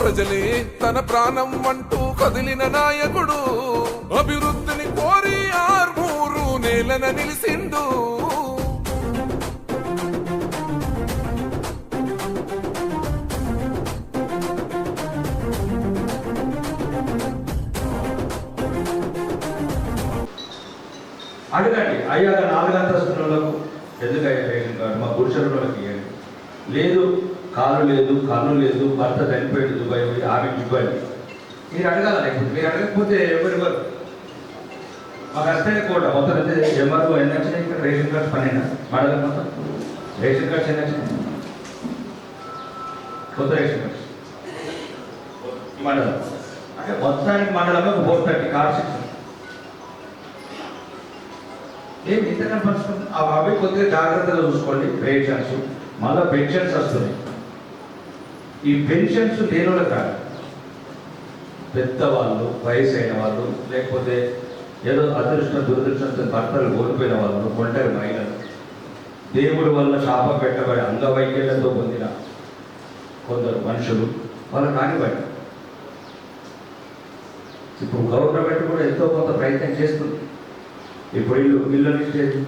ప్రజలే తన ప్రాణం అంటూ కదిలిన నాయకుడు. అభివృద్ధిని కోరి ఆర్మూరు నేలన నిలిసిండు. అడగండి అయ్యా నాలుగు అంతస్తులకు ఎందుకయ్యా రేషన్ మా పురుషులకు ఇవ్వండి లేదు కాలు లేదు కన్ను లేదు భర్త చనిపోయాడు దుబాయ్ పోయి ఆమెకి ఇవ్వండి మీరు అడగాలి లేకపోతే? మీరు అడగకపోతే ఎవరివ్వరు మాకు వస్తేనే కూడా మొత్తం అయితే ఎంఆర్ఓ ఎన్ని వచ్చినాయి? ఇక్కడ రేషన్ కార్డ్స్ పన్నెండు? మండలం మొత్తం. రేషన్ కార్డ్స్ ఎన్ని వచ్చినాయి? కొత్త రేషన్ కార్డ్స్. మండలం అంటే మొత్తానికి మండలంలో ఫోర్ థర్టీ కార్ సెక్షన్ ఏమి? ఇంత కనపరుస్తుంది అవి కొద్దిగా జాగ్రత్తగా చూసుకోండి. రేషన్స్ మళ్ళీ పెన్షన్స్ వస్తున్నాయి. ఈ పెన్షన్స్ లేని కాదు. పెద్దవాళ్ళు వయసు అయిన వాళ్ళు లేకపోతే ఏదో అదృష్టం దురదృష్టంతో భర్తలు కోల్పోయిన వాళ్ళు ఒంటరి మహిళలు. దేవుడి వల్ల శాప పెట్టబడి అంగవైకల్యంతో పొందిన కొందరు మనుషులు వాళ్ళు కానివ్వండి ఇప్పుడు గవర్నమెంట్ కూడా ఎంతో కొంత ప్రయత్నం చేస్తుంది. ఇప్పుడు ఇల్లు ఇల్లు నుంచి ఏది?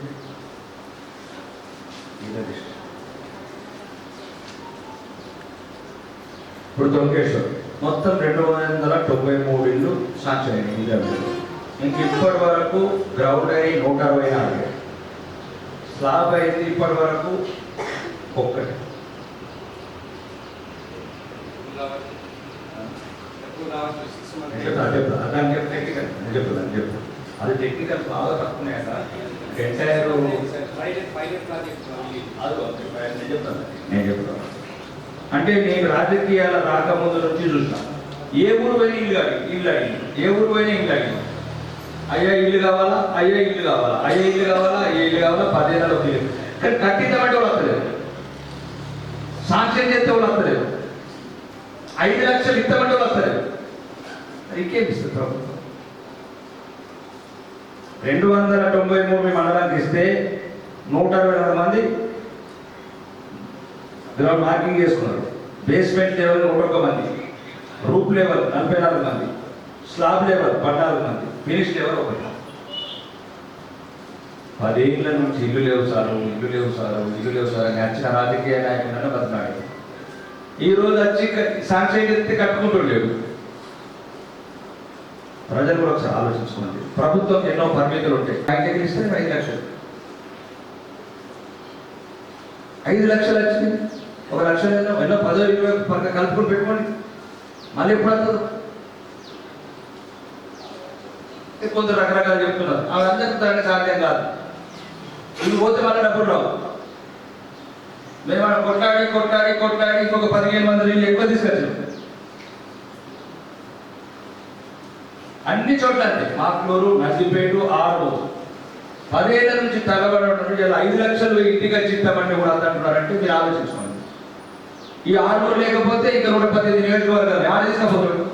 ఇళ్ళ లిస్ట్ ఇప్పుడు తొంకేశ్వర్ మొత్తం రెండు వందల తొంభై మూడు ఇల్లు సాక్షి ఇల్లు ఇంక ఇప్పటి వరకు గ్రౌండ్ అయి నూట అరవై నాలుగు స్లాబ్ అయింది ఇప్పటి వరకు ఒక్కటి అది టెక్నికల్ బాగా తక్కువనే ఎంటైర్ నేను చెప్తాను నేను చెప్తాను. అంటే నేను రాజకీయాల రాకముందు నుంచి చూసిన ఏ ఊరు పోయినా ఇల్లు అడిగి ఇల్లు అడిగి ఏ ఊరు పోయినా ఇల్లు అడిగి అయ్యా ఇల్లు కావాలా? అయ్యా ఇల్లు కావాలా? అయ్యా ఇల్లు కావాలా? అయ్యా ఇల్లు కావాలా? పదేళ్ళలో ఒక ఇల్లు. కానీ కట్టిద్దామంటే వాళ్ళు వస్తలేదు సాక్ష్యం చేస్తే వాళ్ళు వస్తలేదు ఐదు లక్షలు ఇస్తామంటే వాళ్ళు వస్తలేదు ఇంకేం ఇస్తుంది ప్రభుత్వం? రెండు వందల తొంభై మూడు మండలానికి ఇస్తే నూట అరవై మంది గ్రౌండ్ మార్కింగ్ చేసుకున్నారు. బేస్మెంట్ లెవెల్ నూట మంది రూప్ లెవెల్ నలభై నాలుగు మంది స్లాబ్ లెవెల్ పద్నాలుగు మంది ఫినిష్ లెవెల్ ఒకటి. పదేళ్ళ నుంచి ఇల్లు లేవు సారు ఇల్లు లేవు సారు ఇల్లు లేవు సారు అని వచ్చిన రాజకీయ నాయకులను బతున్నాడు ఈ రోజు వచ్చి సాంక్షన్ ఎత్తి కట్టుకుంటుండేవి ప్రజలు కూడా ఒకసారి ఆలోచించుకోండి. ప్రభుత్వం ఎన్నో పరిమితులు ఉంటాయి. బ్యాంక్ ఇస్తే ఐదు లక్షలు. ఐదు లక్షలు వచ్చింది. ఒక లక్ష ఎన్నో ఎన్నో పదో ఇరవై పక్క కలుపుకొని పెట్టుకోండి. మళ్ళీ ఎప్పుడు అవుతుంది కొందరు రకరకాలు చెప్తున్నారు. అవి అందరికీ తరగతి సాధ్యం కాదు. ఇవి పోతే మళ్ళీ డబ్బులు రావు. మేము కొట్లాడి కొట్లాడి కొట్లాడి ఇంకొక పదిహేను మంది నీళ్ళు ఎక్కువ తీసుకొచ్చాం. అన్ని చోట్ల అంతే. మాక్లూరు నర్సిపేట ఆరు. పదేళ్ళ నుంచి తగబడడం ఇలా ఐదు లక్షలు ఇంటికి వచ్చి కూడా అంటున్నారంటే మీరు ఆలోచించుకోండి. ఈ ఆరుగురు లేకపోతే ఇంకా నూట పద్దెనిమిది నియోజకవర్గాలు ఆడ తీసుకపోతాడు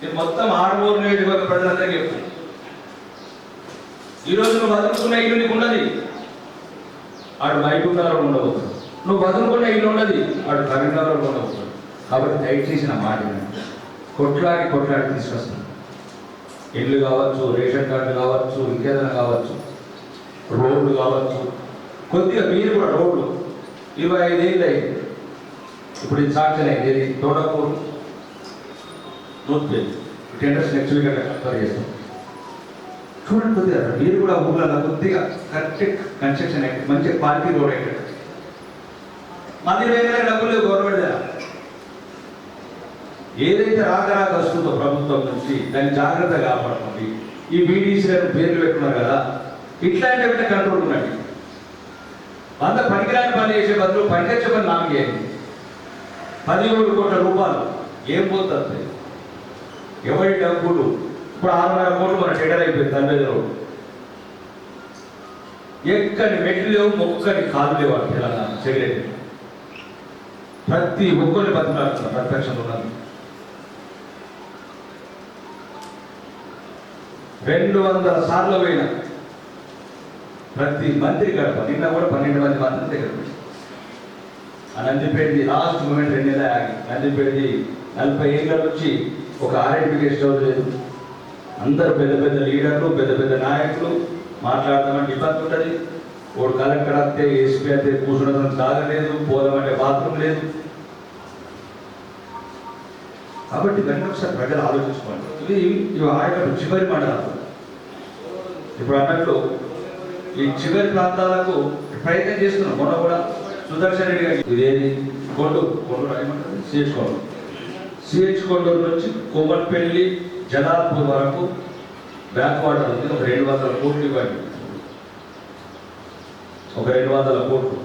నేను మొత్తం ఆరుగురు నియోజకవర్గ ప్రజలందరికీ చెప్తాను ఈ రోజు నువ్వు బతుకున్న ఇల్లు నీకు ఉన్నది? ఆడు మైబూబ్నగర్ ఉండవచ్చు నువ్వు బతుకున్న ఇల్లు ఉన్నది? ఆడు కరీంనగర్ ఉండవచ్చు కాబట్టి దయచేసి నా మాట కొట్లాడి కొట్లాడి తీసుకొస్తాను ఇల్లు కావచ్చు రేషన్ కార్డు కావచ్చు ఇంకేదైనా కావచ్చు రోడ్లు కావచ్చు. కొద్దిగా మీరు కూడా రోడ్లు ఇరవై ఐదేళ్ళు అయింది. ఇప్పుడు ఇది సాక్ష్యం అయింది. ఇది Thotakuru Nuthipalli tenders next week అంటే కంపేర్ చేస్తాం. చూడండి కొద్దిగా మీరు కూడా ఊళ్ళలో కొద్దిగా కరెక్ట్ కన్స్ట్రక్షన్ అయ్యి మంచి క్వాలిటీ రోడ్ అయ్యేటట్టు మంది వేరే డబ్బులు గవర్నమెంట్ ఏదైతే రాక రాక వస్తుందో ప్రభుత్వం నుంచి దాన్ని జాగ్రత్తగా కాపాడుకోండి. ఈ బీడీసీ పేర్లు పెట్టుకున్నారు కదా ఇట్లాంటి కంట్రోల్ ఉండండి అంత పనికిరాని పని చేసే బదులు పనికొచ్చే పని నాకు చేయండి. పదిహేడు కోట్ల రూపాయలు ఏం పోతుంది ఎవరి డబ్బులు? ఇప్పుడు ఆరున్నర కోట్లు మన టెండర్ అయిపోయింది తల్లిలో ఎక్కడి మెట్లు లేవు ఒక్కడి కాదు లేవు తెలంగాణ చేయలేదు ప్రతి ఒక్కరిని బతిలాడుతున్నారు ప్రతిపక్షంలో ఉన్నారు రెండు వందల సార్లు పోయినా ప్రతి మంత్రి గడప నిన్న కూడా పన్నెండు మంది మంత్రుల దగ్గర పోయి. ఆ లాస్ట్ మూమెంట్ రెండు నెలలు ఆగి నందిపేటది నలభై ఏళ్ళ నుంచి ఒక ఆర్ఎంపీ గెస్ట్ హౌస్ లేదు. అందరు పెద్ద పెద్ద లీడర్లు పెద్ద పెద్ద నాయకులు మాట్లాడదామంటే ఇబ్బంది ఉంటుంది. వాడు కలెక్టర్ వస్తే ఎస్పీ అయితే కూర్చున్నదానికి తాగలేదు పోదామంటే బాత్రూమ్ లేదు. కాబట్టి ఇవన్నీ ఒకసారి ప్రజలు ఆలోచించుకోండి. ఇది ఇవి ఆయన చివరి మండలాలు ఇప్పుడు అన్నట్లు ఈ చివరి ప్రాంతాలకు ప్రయత్నం చేస్తున్నాం మొన్న కూడా సుదర్శన్ రెడ్డి గారి ఇదేది కొండూరు కొండూరు ఏమంటారు సిహెచ్ కొండూరు సిహెచ్ కొండూరు నుంచి కోమటిపల్లి జలాల్పూర్ వరకు బ్యాక్ వాటర్ ఉంది. ఒక రెండు వందల కోట్లు ఇవ్వండి. ఒక రెండు వందల కోట్లు.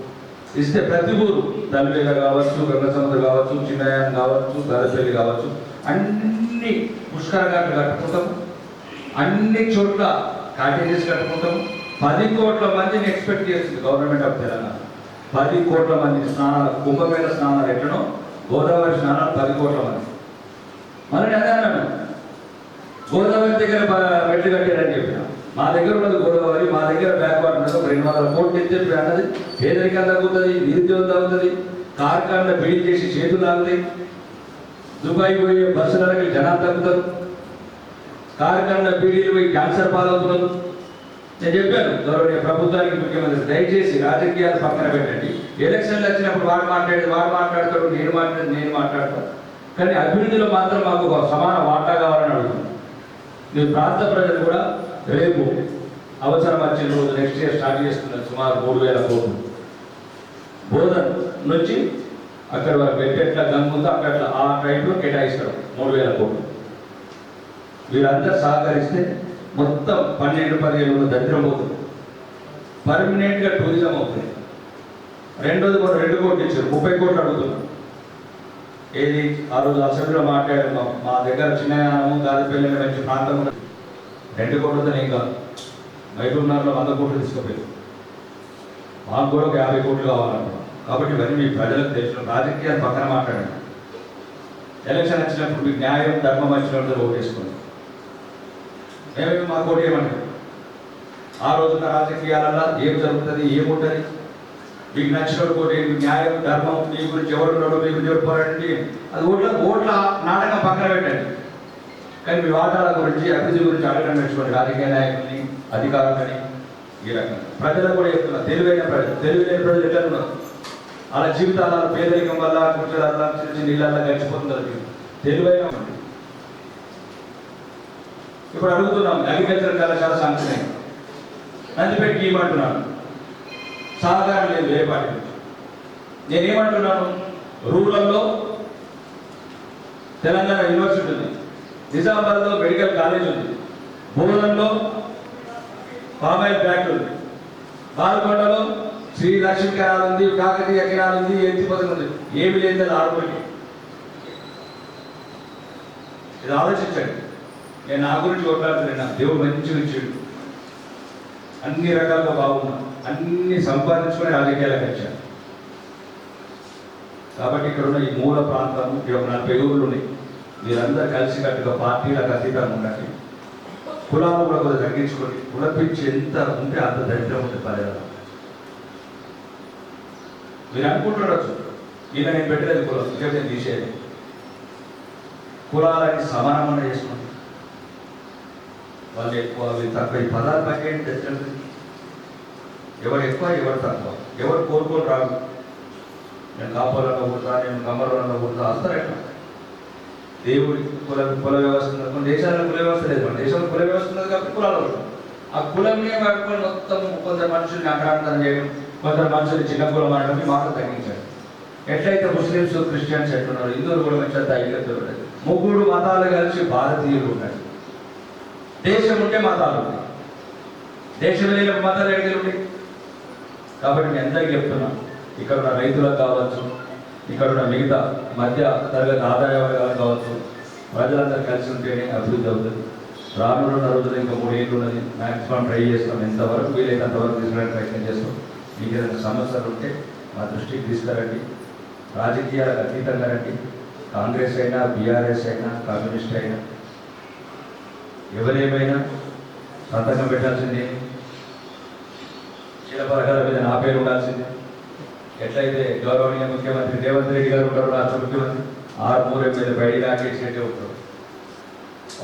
ఇస్తే ప్రతి ఊరు దండేల కావచ్చు గంగసముద్ర కావచ్చు చిన్నయాన్ కావచ్చు గరపల్లి కావచ్చు అన్ని పుష్కర ఘాట్లు కట్టుకుంటాం. అన్ని చోట్ల కాటేజెస్ కట్టుకుంటాం. పది కోట్ల మందిని ఎక్స్పెక్ట్ చేస్తుంది గవర్నమెంట్ ఆఫ్ తెలంగాణ పది కోట్ల మంది స్నానాలు కుంభమేళ స్నానాలు ఎట్లనో గోదావరి స్నానాలు పది కోట్ల మంది. మనం అదే అన్నాను గోదావరి దగ్గర బ- మెట్లు కట్టారని చెప్పిన. మా దగ్గర ఉన్నది గోదావరి మా దగ్గర బ్యాక్ వాటర్ ఉన్నది ఒక రెండు వందల కోట్లు ఎత్తే అన్నది పేదరికం తగ్గుతుంది నిరుద్యోగం తగ్గుతుంది కార్ఖానలో బిల్డ్ చేసి చేతులు లాగుతాయి. దుబాయ్ పోయే బస్సులకి జనాలు తగ్గుతారు. కార్ఖానలో బీడీలు పోయి క్యాన్సర్ పాలవుతున్నారు. నేను చెప్పాను గౌరవనీయ ప్రభుత్వానికి ముఖ్యమంత్రి దయచేసి రాజకీయాలు పక్కన పెట్టండి. ఎలక్షన్లు వచ్చినప్పుడు వాడు మాట్లాడేది వాడు మాట్లాడతాడు నేను మాట్లాడేది నేను మాట్లాడతాను. కానీ అభివృద్ధిలో మాత్రం మాకు ఒక సమాన వాటా కావాలని అడుగుతున్నాను. మీ ప్రాంత ప్రజలు కూడా రేపు అవసరం వచ్చిన రోజు నెక్స్ట్ ఇయర్ స్టార్ట్ చేస్తున్నారు సుమారు మూడు వేల కోట్లు. బోధన్ నుంచి అక్కడ వరకు ఎట్లా గంగుందో అక్కడ ఆ టైంలో కేటాయిస్తారు మూడు వేల కోట్లు. వీరందరూ సహకరిస్తే మొత్తం పన్నెండు పదిహేను దరిద్రం అవుతుంది పర్మనెంట్గా టూరిజం అవుతుంది. రెండోది కూడా రెండు కోట్లు ఇచ్చారు. ముప్పై కోట్లు అడుగుతున్నాం ఏది? ఆ రోజు అసెంబ్లీలో మాట్లాడారు మా- దగ్గర చిన్నయానము గాలిపల్లి మంచి ప్రాంతం రెండు కోట్లతో ఏం కాదు. మైబూర్నగర్లో వంద కోట్లు తీసుకుపోయారు. మాకు కూడా ఒక యాభై కోట్లు కావాలనుకున్నాం కాబట్టి ఇవన్నీ మీ ప్రజలకు తెలిసిన రాజకీయాలు పక్కన మాట్లాడండి. ఎలక్షన్ వచ్చినప్పుడు మీకు న్యాయం ధర్మం వచ్చినప్పుడు ఓటేసుకోండి మేమేమి మాకు ఓటు ఆ రోజున రాజకీయాలలో ఏం జరుగుతుంది ఏముంటుంది? మీకు నచ్చిన కోటి న్యాయం ధర్మం మీ గురించి ఎవరున్నాడో మీ గురించి ఎవరు అది ఓట్ల ఓట్ల నాటకం పక్కన పెట్టండి. కానీ మీ వాటాల గురించి అభివృద్ధి గురించి అడగడం నేర్చుకోండి రాజకీయ నాయకుల్ని అధికారులని ఈ రకంగా. ప్రజలు కూడా చెప్తున్నారు తెలివైన ప్రజలు తెలివైన ప్రజలు ఎట్లా ఉన్నారు అలా జీవితాల పేదరికం వల్ల కుట్రల చిన్న చిన్న ఇళ్ళల్లో గడిచిపోతున్నారు తెలివైన ఇప్పుడు అడుగుతున్నాం అగ్రికల్చర్ కళాశాల శాంక్షన్ నందిపేట నందిపేటకి ఇవ్వమంటున్నాను సహకారం లేదు ఏ పార్టీ నేనేమంటున్నాను? రూరల్లో తెలంగాణ యూనివర్సిటీ ఉంది నిజామాబాద్లో మెడికల్ కాలేజ్ ఉంది బోధన్లో పామాయిల్ ఫ్యాక్టరీ ఉంది బాల్కొండలో శ్రీ లక్ష్మీ కెనాల్ ఉంది కాకతీయ కెనాల్ ఉంది ఎత్తిపోతుంది ఉంది ఏమి లేదు ఆడుకోండి ఇది ఆలోచించండి. నేను నా గురించి కొట్లాడుతున్నా దేవుడు మంచిగా ఇచ్చాడు. అన్ని రకాలుగా బాగున్నా అన్ని సంపాదించుకొని రాజకీయాలకు వచ్చాను కాబట్టి ఇక్కడ ఉన్న ఈ మూల ప్రాంతం ఇక్కడ నలభై ఊళ్ళు ఉన్నాయి మీరందరూ కలిసి కట్టుగా పార్టీలకు అతీతంగా ఉండండి. కులాలు కూడా కొంచెం తగ్గించుకోండి. కుల పిచ్చి ఎంత ఉంటే అంత దరిద్రం ఉంటుంది పర్యావరణం మీరు అనుకుంటుండొచ్చు ఈయన నేను పెట్టలేదు కులం ఇంకా నేను తీసేది. కులాలని సమానమైన చేసుకోండి వాళ్ళు ఎక్కువ వీళ్ళు తక్కువ ఈ పదాలు పక్కేంటి తెచ్చండి ఎవరు ఎక్కువ ఎవరు తక్కువ? ఎవరు కోరుకోరు రాదు నేను కాపాలలో పుడతా నేను కమ్మరంలో పుడతా వస్తారు ఎట్లా? దేవుడి కుల కుల వ్యవస్థ కొన్ని దేశాల్లో కుల వ్యవస్థ లేదు. మన దేశంలో కుల వ్యవస్థ ఉన్నది కాబట్టి కులాలు ఉంటాయి. ఆ కులంనే పట్టుకొని మొత్తం కొందరు మనుషుల్ని అక్రాంతం చేయడం కొందరు మనుషులు చిన్న కులం అనడం మాట తగ్గించాడు ఎట్లయితే ముస్లిమ్స్ క్రిస్టియన్స్ ఎట్లున్నారు హిందువులు కూడా మంచి ఐక్యత ఉంటాయి ముగ్గురు మతాలు కలిసి భారతీయులు ఉన్నాయి దేశం ఉంటే మతాలు దేశం లేని మతాలు ఎక్కడ ఉంటాయి కాబట్టి నేను అందరికీ చెప్తున్నా ఇక్కడ ఉన్న రైతులకు కావచ్చు ఇక్కడ ఉన్న మిగతా మధ్య తరగతి ఆదాయ వర్గాలు కావచ్చు ప్రజలందరూ కలిసి ఉంటేనే అభివృద్ధి అవుతుంది. రానున్న రోజులు ఇంకా మూడు ఏళ్ళు ఉన్నది. మ్యాక్సిమం ట్రై చేస్తాం. ఎంతవరకు వీలైతే అంతవరకు తీసుకోవడానికి ప్రయత్నం చేస్తాం. మీకు ఏదైనా సమస్యలు ఉంటే మా దృష్టికి తీసుకురండి. రాజకీయాలకు అతీతంగా రండి. కాంగ్రెస్ అయినా బీఆర్ఎస్ అయినా కమ్యూనిస్ట్ అయినా ఎవరేమైనా సంతకం పెట్టాల్సిందే? చిన్న శిలపలకాల మీద నా పేరు ఉండాల్సిందే. ఎట్లయితే గౌరవనీయ ముఖ్యమంత్రి రేవంత్ రెడ్డి గారు ఉంటారు రాష్ట్ర ముఖ్యమంత్రి ఆరు మూడు ఎమ్మెల్యే బయట రాకేష్ ఉంటారు.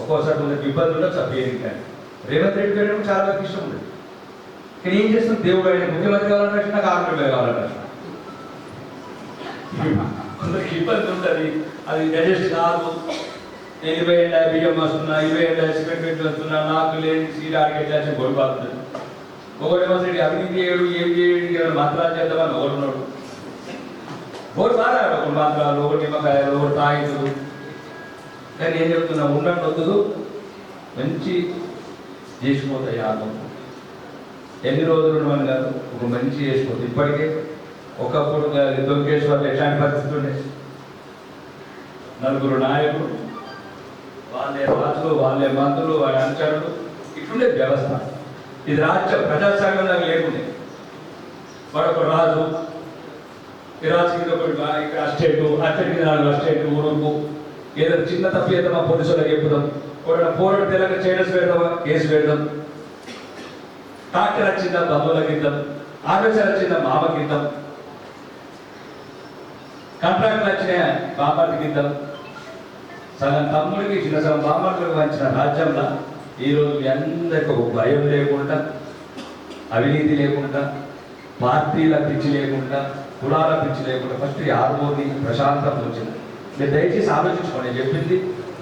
ఒక్కోసారి కొంచెం ఇబ్బంది ఉండొచ్చు ఆ కానీ రేవంత్ రెడ్డి గారు చాలా మందికి ఇష్టం ఉంది కానీ ఏం చేస్తుంది దేవుడు ఆయన ముఖ్యమంత్రి కావాలంటే నాకు ఆరు రూపాయలు కావాలంటే కొందరికి ఇబ్బంది ఉంటుంది. అది డైజెస్ట్ కాదు ఇరవై ఏళ్ళ బియ్యం వస్తున్నా ఇరవై ఏళ్ళ సిమెంట్ పెట్టి వస్తున్నా నాకు లేని సీట్ ఆడికెళ్ళాల్సిన గొడవతుంది ఒకటి మంది అవినీతి చేయడు ఏం చేయడు మంత్రాలు చేద్దామని ఒకడు ఉన్నాడు. ఒకటి బాగా ఒకటి మంత్రాలు ఒకటి నిమ్మకాయలు ఒకటి తాయితులు కానీ ఏం చెప్తున్నా ఉండటం వద్దు మంచి చేసిపోతాయి యాగం ఎన్ని రోజులు ఉండమని కాదు ఒక మంచి చేసిపోతుంది ఇప్పటికే ఒకప్పుడు దొంకేశ్వర్లు ఎట్లాంటి పరిస్థితులు ఉండే నలుగురు నాయకులు వాళ్ళే రాజులు వాళ్ళే మంత్రులు వాళ్ళ అనుచరులు. ఇట్లుండే వ్యవస్థ. ఇది రాజ్య ప్రజాస్వామ్యంలో లేకుండే. మరొక రాజు ఈ రాజు కింద ఇక్కడ అస్టేటు అచ్చడి కింద నాలుగు అస్టేటు ఊరుకు. ఏదైనా చిన్న తప్పు చేద్దామా పోలీసులకు చెప్పుదాం. ఒక పోరాడు తెలంగాణ చేయడం పెడదామా? కేసు పెడదాం. ట్రాక్టర్ వచ్చిందా? బంధువుల ఇద్దాం. ఆఫీసర్ వచ్చిందా? మామకి ఇద్దాం. కాంట్రాక్ట్లు వచ్చినాయా? బాబాకి ఇద్దాం. తన తమ్ముడికి ఇచ్చిన తన బామ్మలకు వచ్చిన రాజ్యంలో ఈరోజు మీ అందరికి ఒక భయం లేకుండా అవినీతి లేకుండా పార్టీల పిచ్చి లేకుండా కులాల పిచ్చి లేకుండా ఫస్ట్ ఆర్మోని ప్రశాంతం వచ్చింది. మీరు దయచేసి ఆలోచించుకోండి చెప్పింది.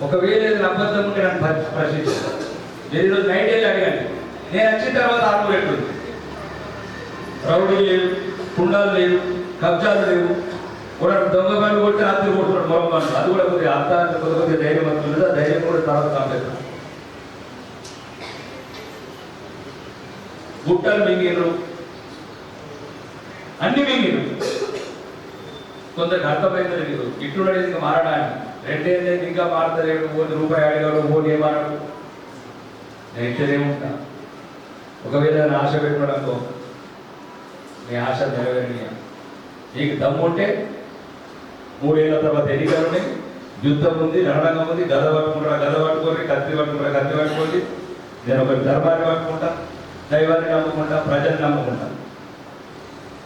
ఒకవేళ ఏదైనా అబద్ధం ఉంటే నన్ను ప్రశ్నించాను నేను ఈరోజు నైట్ వెళ్ళి అడిగాను నేను వచ్చిన తర్వాత ఆర్మూర్ ఎట్లుంది? రౌడీ లేవు కుండాలు లేవు కబ్జాలు లేవు కూడా దొంగ బండి కొట్టి రాత్రి కొట్టుకున్నాడు మరో బండి. అది కూడా కొద్దిగా అర్థానికి కొద్ది కొద్దిగా ధైర్యం వస్తుంది ఆ ధైర్యం కూడా తర్వాత కాలేదు గుట్టలు మింగిరు అన్ని మింగిరు కొందరికి అర్థమైంది లేదు ఇట్లు ఇంకా మారడానికి? రెండేళ్ళేది ఇంకా మారతలేడు. ఓటి రూపాయి అడిగాడు ఓటి ఏమారాడు నేను ఇచ్చేది ఒకవేళ ఆశ పెట్టుకోవడంతో నీ ఆశ నెరవేరని నీకు దమ్ముంటే మూడేళ్ళ తర్వాత ఎన్నికలు ఉన్నాయి యుద్ధం ఉంది రణరంగం ఉంది. గద పట్టుకుంటారా గద పట్టుకోండి కత్తి పట్టుకుంటారా కత్తి పట్టుకోండి నేను ఒక ధర్మాన్ని పట్టుకుంటా దైవాన్ని నమ్ముకుంటా ప్రజల్ని నమ్ముకుంటా.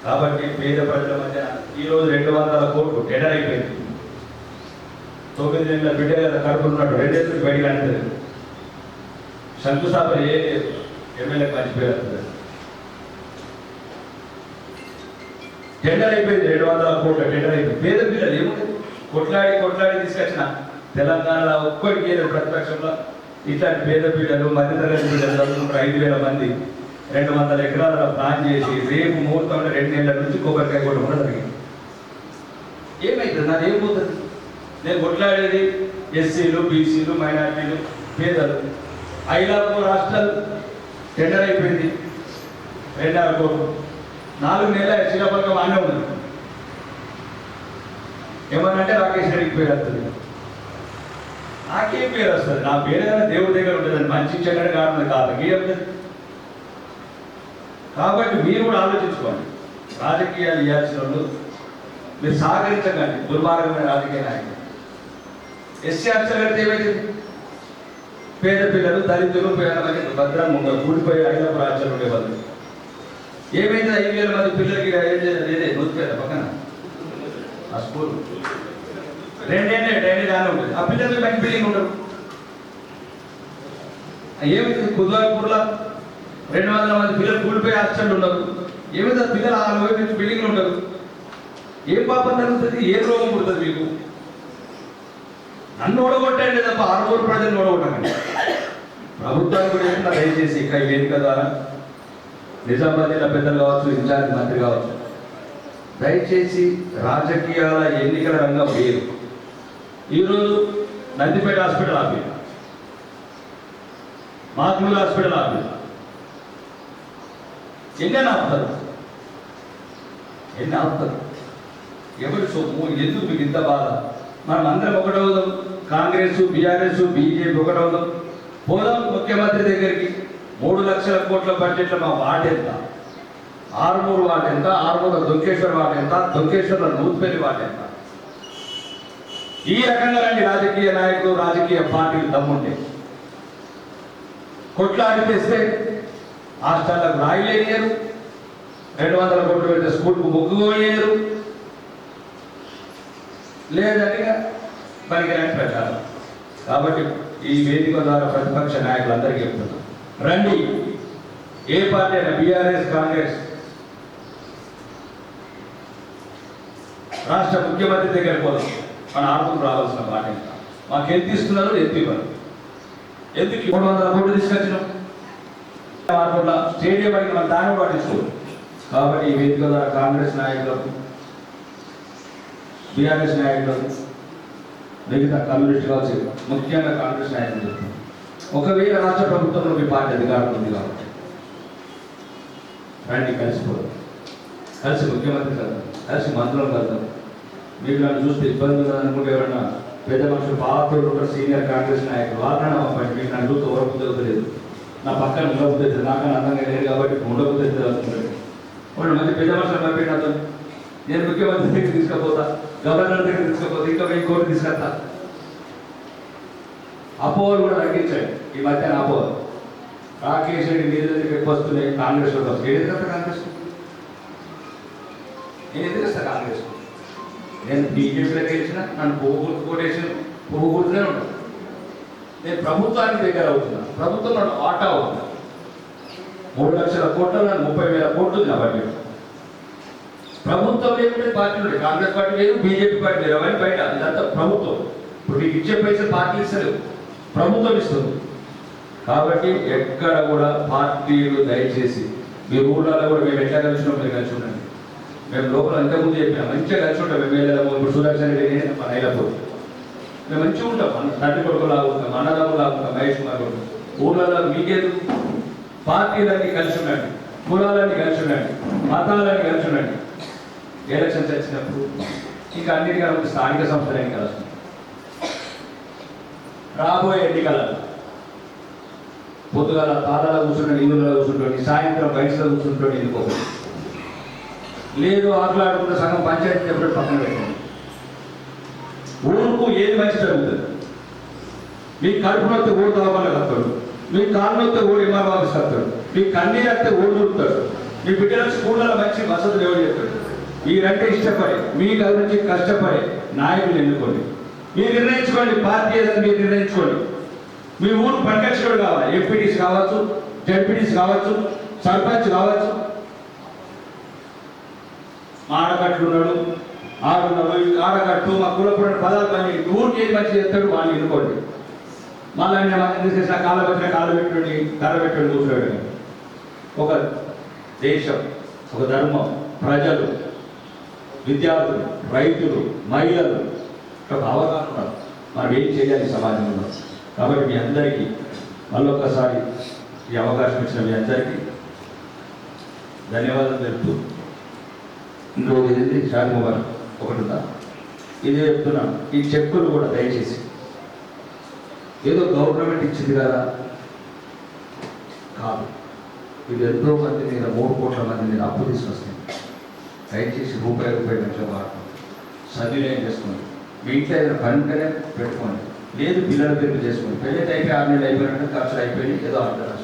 కాబట్టి పేద ప్రజల మధ్య ఈరోజు రెండు వందల కోట్లు టెండర్ అయిపోయింది తొమ్మిది నెలల బిడ్డ కదా కడుపున్నట్టు రెండేళ్ళు బయటికి అంటే శంకుస్థాపన ఏ ఎమ్మెల్యే మర్చిపోయారు మంచి పేరు వస్తుంది టెండర్ అయిపోయింది రెండు వందల కోట్ల టెండర్ అయిపోయింది. పేద పిల్లలు ఏముంది? కొట్లాడి కొట్లాడి తీసుకొచ్చిన తెలంగాణలో ఒక్కడికి లేదు ప్రతిపక్షంలో ఇట్లాంటి పేద పిల్లలు మధ్యతరగతి పిల్లలు చదువుకుంటారు ఐదు వేల మంది రెండు వందల ఎకరాల ప్లాన్ చేసి రేపు ముహూర్తం రెండు నెలల నుంచి కొబ్బరికాయ కొట్టడం జరిగింది. ఏమైతుంది? నాది ఏం పోతుంది? నేను కొట్లాడేది ఎస్సీలు బీసీలు మైనార్టీలు పేదలు. ఐలాపూర్ రాష్ట్రాలు టెండర్ అయిపోయింది. రెండున్నర కోట్లు. నాలుగు నెలల శ్రీకాకుళం ఆనే ఉంది. ఏమన్నంటే రాకేష్ రెడ్డికి పేరు వస్తుంది. నాకేం పేరు వస్తుంది? నా పేరు ఏదైనా దేవుడి దగ్గర ఉంటుంది మంచి చెడ్డ కారణం కాదు. గీయం కాబట్టి మీరు కూడా ఆలోచించుకోండి. రాజకీయాలు ఇవ్వాల్సిన వాళ్ళు మీరు సహకరించకండి. దుర్మార్గమైన రాజకీయ నాయకులు. ఎస్సీ ఆఫీసర్ గారితో పేద పిల్లలు దళితులు పేదలకి భద్రంగా ఉండవు కూడిపోయి ఐదవ రాజ్యాలు ఉండే వాళ్ళు ఏమైంది? ఐదు వేల మంది పిల్లలకి లేదే నూతిపేట పక్కన. ఆ స్కూల్. రెండేళ్ళే డ్రైనేజ్ ఆనే ఉంటుంది ఆ పిల్లలకి మంచి బిల్డింగ్ ఉండరు ఏమైంది? కుదువాపూర్లో రెండు వందల మంది పిల్లలు కూలిపోయి హాస్టల్ ఉన్నారు ఏమైంది? ఆ పిల్లలు ఆ నుంచి బిల్డింగ్లు ఉండరు ఏం పాపం జరుగుతుంది? ఏ రోగం పుడుతుంది మీకు? నన్ను ఓడగొట్టండి తప్ప ఆరుగురు ప్రజలను ఓడగొట్టకండి. ప్రభుత్వాన్ని కూడా దయచేసి ఇక్కడ వేదిక ద్వారా నిజామాబాద్ జిల్లా పెద్దలు కావచ్చు ఇన్ఛార్జ్ మంత్రి కావచ్చు. దయచేసి రాజకీయాల ఎన్నికల రంగం వేరు. ఈరోజు నందిపేట హాస్పిటల్ ఆపి. మాధుల హాస్పిటల్ ఆపి. ఎన్ని ఆపుతారు? ఎన్ని ఆపుతారు? ఎవరి సొమ్ము? ఎందుకు మీకు ఇంత బాధ? మనం అందరం ఒకటవుదాం. కాంగ్రెస్ బీఆర్ఎస్ బీజేపీ ఒకటవుదాం. పోదాం ముఖ్యమంత్రి దగ్గరికి. మూడు లక్షల కోట్ల బడ్జెట్లో మా వార్డు ఎంత? ఆరుమూరు వార్డు ఎంత? ఆరుమూర దొంకేశ్వర్ వార్డు ఎంత? దొంకేశ్వర్ల నూతిపల్లి వార్డు ఎంత? ఈ రకంగా రండి రాజకీయ నాయకులు రాజకీయ పార్టీలు దమ్ముండే కొట్లాడి తెస్తే హాస్టళ్ళకు రాయలేనియరు రెండు వందల కోట్లు పెడితే స్కూల్కు ముగ్గు పోయేయరు లేదంటే పనికిరాని ప్రచారం. కాబట్టి ఈ వేదిక ద్వారా ప్రతిపక్ష నాయకులందరికీ చెప్తున్నాం రండి. ఏ పార్టీ అయినా బీఆర్ఎస్ కాంగ్రెస్. రాష్ట్ర ముఖ్యమంత్రి దగ్గర పోదాం. మన ఆర్థిక రావాల్సిన మాట మాకు ఎంత ఇస్తున్నారు ఎంత ఇవ్వరు. ఎందుకు మూడు వందల కోట్లు తీసుకొచ్చినాం? మార్పుల స్టేడియం అడిగి మనం దాన్ని కూడా కాబట్టి ఈ వేదిక ద్వారా కాంగ్రెస్ నాయకులకు బీఆర్ఎస్ నాయకులకు మిగతా కమ్యూనిస్ట్ కావచ్చు ముఖ్యంగా కాంగ్రెస్ నాయకులు చెప్తున్నారు ఒకవేళ రాష్ట్ర ప్రభుత్వంలో మీ పార్టీ అధికారం ఉంది కాబట్టి. రండి కలిసిపోదాం. కలిసి ముఖ్యమంత్రి కలుద్దాం కలిసి మంత్రులు కలుద్దాం మీరు నన్ను చూస్తే ఇబ్బంది ఉందనుకుంటే ఎవరన్నా పెద్ద మనుషులు పాత్రలు ఉంటారు సీనియర్ కాంగ్రెస్ నాయకులు. వాళ్ళని పంపండి మీకు నన్ను చూస్తే ఓరబుద్ధి అవుతలేదు. నా పక్కన ఉండబుద్ధి అవుతుంది నాకన్నా అందంగా లేదు కాబట్టి ఉండబుద్ధి అవుతుంది అనుకుంటాడు వాళ్ళు మంచి పెద్ద మనుషులు పంపండి నేను ముఖ్యమంత్రి దగ్గర తీసుకపోతా గవర్నర్ దగ్గర తీసుకుపోతా ఇంకా వెయ్యి కోట్లు తీసుకెళ్తా అపోహలు కూడా తగ్గించండి ఈ మధ్యన అపోహలు. రాకేష్ రెడ్డి నీళ్ళ దగ్గర ఎక్కువ వస్తున్నాయి కాంగ్రెస్ వాళ్ళు వస్తాయి ఏది కదా కాంగ్రెస్? నేను ఎందుకు వస్తా కాంగ్రెస్ నేను బీజేపీలో గెలిచిన నన్ను పోగొట్టు గుర్తు పోగొట్టునే ఉంటాను నేను ప్రభుత్వానికి దగ్గర అవుతున్నా. ప్రభుత్వం నన్ను ఆటా అవుతున్నా మూడు లక్షల కోట్లు నన్ను ముప్పై వేల కోట్లు నా బడ్జెట్ ప్రభుత్వం లేకుంటే పార్టీ ఉండే కాంగ్రెస్ పార్టీ లేదు బీజేపీ పార్టీ లేదు. అవన్నీ బయట. ఇదంతా ప్రభుత్వం. ఇప్పుడు నీకు ఇచ్చే పైసలు పార్టీలు ఇస్తలేవు. ప్రభుత్వం ఇస్తుంది. కాబట్టి ఎక్కడ కూడా పార్టీలు దయచేసి మీ ఊళ్ళలో కూడా మేము ఎట్లా కలిసి మీరు కలిసి ఉండండి. మేము లోపల ఇంతకుముందు చెప్పినా మంచిగా కలిసి ఉంటాం. మేము వెళ్ళాము ఇప్పుడు సుదర్శన్ రెడ్డి మన ఐలపూర్ మేము మంచిగా ఉంటాం. నటి తండ్రి కొడుకులాగా ఉంటాం అన్నదమ్ములాగా ఉంటాం మహేష్ కుమార్ కొడుకు. ఊళ్ళలో మీకేది పార్టీలన్నీ కలిసి ఉండండి. కులాలన్నీ కలిసి ఉండండి. మతాలన్నీ కలిసి ఉండండి. ఎలక్షన్స్ వచ్చినప్పుడు ఇంకా అన్నిటికీ స్థానిక సంస్థలన్నీ కలుస్తుంది రాబోయే ఎన్నికలలో పొద్దుగల పాదాల కూర్చుంటే నిధులలో కూర్చుంటుంది సాయంత్రం బయటలో కూర్చుంటుంది ఎందుకో లేదు ఆటలాడుకుంటే సగం పంచాయతీ చెప్పడం పక్కన పెట్టండి. ఊరుకు ఏది మంచి జరుగుతుంది? మీ కడుపు నొత్తే ఓడి దోమలు కత్తాడు మీ కాలు నొత్తే ఓడి ఎంఆర్ ఆఫీస్ కత్తాడు మీ కన్నీరు వస్తే ఓడి దొరుకుతాడు మీ బిడ్డల స్కూళ్ళలో మంచి వసతులు ఎవరు చెప్తాడు? రెండు ఇష్టపడి మీకు గురించి కష్టపడి నాయకులు ఎన్నుకోండి. మీరు నిర్ణయించుకోండి పార్టీ ఏదని మీరు నిర్ణయించుకోండి. మీ ఊరు పరిరక్షకుడు కావాలి. ఎంపీటీస్ కావచ్చు జడ్పీటీస్ కావచ్చు సర్పంచ్ కావచ్చు. మా ఆడకట్లు ఉన్నాడు. ఆడున్నాడు. ఆడకట్టు మా కులపురం పదార్థాలు ఊరికి ఏది మంచి చేస్తాడు వాళ్ళు ఎన్నుకోండి. మళ్ళీ నేను చేసిన? కాళ్ళ పెట్టిన కాళ్ళు పెట్టుకోండి ధర పెట్టుకోండి కూర్చోడు. ఒక దేశం ఒక ధర్మం ప్రజలు విద్యార్థులు రైతులు మహిళలు ఒక అవగాహన ఉన్నారు మనం ఏం చేయాలి సమాజంలో? కాబట్టి మీ అందరికీ మళ్ళొక్కసారి ఈ అవకాశం ఇచ్చిన మీ అందరికీ ధన్యవాదాలు తెలుపుతూ ఇంకో ఇది షాద్ ముబారక్ ఒకటి ఉందా ఇదే చెప్తున్నా ఈ చెక్కులు కూడా దయచేసి. ఏదో గవర్నమెంట్ ఇచ్చింది కదా? కాదు. ఇది ఎంతో మంది మీద మూడు కోట్ల మంది మీద అప్పు తీసుకొస్తుంది. దయచేసి రూపాయి రూపాయి మంచిగా వాడతాం సద్వినియోగం చేసుకోండి. మీ ఇంట్లో ఏదైనా పని ఉంటేనే పెట్టుకోండి. లేదు పిల్లల పేరు చేసుకోండి పెళ్ళి అయిపోయి ఆరు నెలలు అయిపోయినట్టు ఖర్చులు అయిపోయి ఏదో అర్థం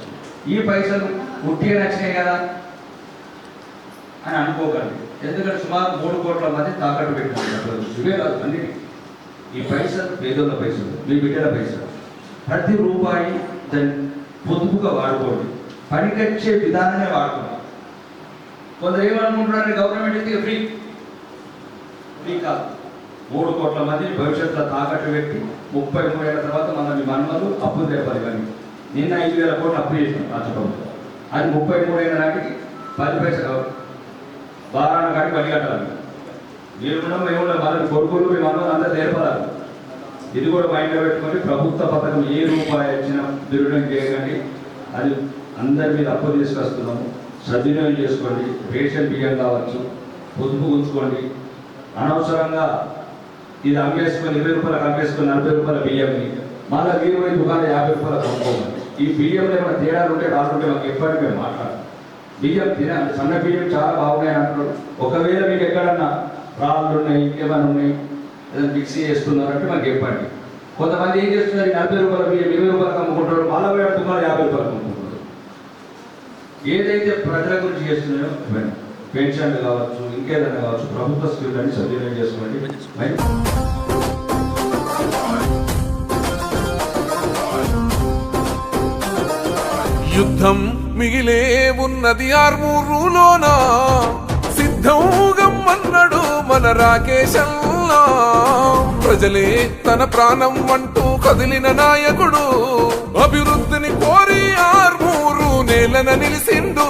ఈ పైసలు ఉట్టిగా నచ్చినాయి కదా అని అనుకోకండి. ఎందుకంటే సుమారు మూడు కోట్ల మంది తాకట్టు పెట్టుకుంటారు ఇవే కాదు అన్నిటి ఈ పైసలు పేదోళ్ళ పైసలు మీ బిడ్డల పైసలు. ప్రతి రూపాయి దాన్ని పొదుపుగా వాడుకోండి. పనికొచ్చే విధానమే వాడుకోండి. కొందరు ఏమనుకుంటున్నారంటే గవర్నమెంట్ అయితే ఫ్రీ? ఫ్రీ కాదు. మూడు కోట్ల మందిని భవిష్యత్తులో తాకట్టు పెట్టి ముప్పై మూడు ఏళ్ళ తర్వాత మనల్ని మన్మలు అప్పు తెప్పాలి కానీ నిన్న ఐదు వేల కోట్లు అప్పు చేసిన రాష్ట్ర ప్రభుత్వం. అది ముప్పై మూడు ఏళ్ళ నాటికి పది పైసలు బారాన కాడికి పని కట్టాలి. మీరు మేము కూడా మన కొడుకులు మీ మన్మలు అందరూ నేర్పరాలి ఇది కూడా మైండ్లో పెట్టుకొని ప్రభుత్వ పథకం ఏ రూపాయి వచ్చినా దుర్వినియోగం చేయకండి అది అందరి మీద అప్పు తీసుకొస్తున్నాము. సద్వినియోగం చేసుకోండి. రేషన్ బియ్యం కావచ్చు పొదుపు ఉంచుకోండి. అనవసరంగా ఇది అమ్మేసుకొని ఇరవై రూపాయలకు అమ్మేసుకొని నలభై రూపాయల బియ్యంని మళ్ళీ మీరు పోయి దుకాణం యాభై రూపాయలు కొనుక్కోమని ఈ బియ్యంలో ఏమైనా తేడాలు ఉంటే రాళ్ళు మాకు ఎప్పటికీ మేము మాట్లాడాలి బియ్యం తిన సన్న బియ్యం చాలా బాగున్నాయి అంటున్నాడు. ఒకవేళ మీకు ఎక్కడన్నా రాళ్ళు ఉన్నాయి ఇంకేమైనా ఉన్నాయి ఏదైనా మిక్సీ చేస్తున్నారంటే మాకు చెప్పండి కొంతమంది ఏం చేస్తున్నారు? నలభై రూపాయల బియ్యం ఇరవై రూపాయలకు అమ్ముకుంటారు మళ్ళీ దుకాణం యాభై రూపాయలకు అమ్ముకుంటారు ఏదైతే ప్రజల గురించి చేస్తున్నాయో పెన్షన్ కావచ్చు ఇంకేదైనా కావచ్చు ప్రభుత్వ స్కీమ్లన్నీ సద్వినియోగం చేసుకోండి. యుద్ధం మిగిలే ఉన్నది ఆర్మూరులోన సిద్ధంగం అన్నడు మన రాకేశల్లా. ప్రజలే తన ప్రాణం అంటూ కదిలిన నాయకుడు అభివృద్ధిని కోరి ఆర్మూరు నేలన నిలిసిండు.